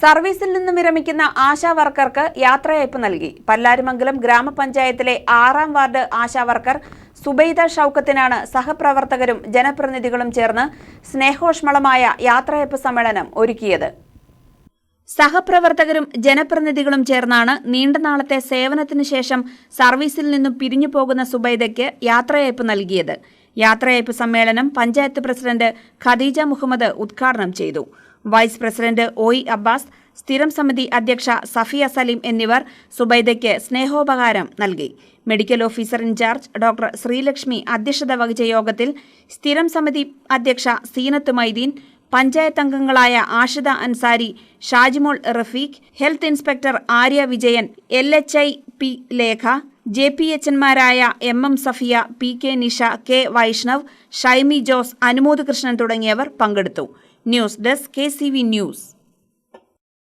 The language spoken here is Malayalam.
സർവീസിൽ നിന്ന് വിരമിക്കുന്ന ആശാ വർക്കർക്ക് യാത്രയയപ്പ് നൽകി. പല്ലാരിമംഗലം ഗ്രാമപഞ്ചായത്തിലെ ആറാം വാർഡ് ആശാ വർക്കർ സുബൈദ ഷൌക്കത്തിനാണ് സഹപ്രവർത്തകരും ജനപ്രതിനിധികളും ചേർന്ന് സ്നേഹോഷ്മളമായ യാത്രയയപ്പ് സമ്മേളനം ഒരുക്കിയത്. സഹപ്രവർത്തകരും ജനപ്രതിനിധികളും ചേർന്നാണ് നീണ്ട നാളത്തെ സേവനത്തിനു ശേഷം സർവീസിൽ നിന്നും പിരിഞ്ഞു പോകുന്ന സുബൈദയ്ക്ക് യാത്രയയപ്പ് നൽകിയത്. യാത്രയയപ്പ് സമ്മേളനം പഞ്ചായത്ത് പ്രസിഡന്റ് ഖദീജ മുഹമ്മദ് ഉദ്ഘാടനം ചെയ്തു. വൈസ് പ്രസിഡന്റ് ഒയ് അബ്ബാസ് സ്ഥിരം സമിതി അധ്യക്ഷ സഫിയ സലീം എന്നിവർ സുബൈദയ്ക്ക് സ്നേഹോപകാരം നൽകി. Medical officer in charge doctor Sreelakshmi അധ്യക്ഷത വഹിച്ച യോഗത്തിൽ സ്ഥിരം സമിതി അധ്യക്ഷ സീനത്ത് മൈദീൻ പഞ്ചായത്ത് അംഗങ്ങളായ Ashida Ansari Shajimol Rafeeq health inspector Arya Vijayan L H I P Lekha J P എച്ചന്മാരായ M M Safiya P K Nisha K Vaishnav Shaimi Jose Anumod Krishnan തുടങ്ങിയവർ പങ്കെടുത്തു. News desk K C V news.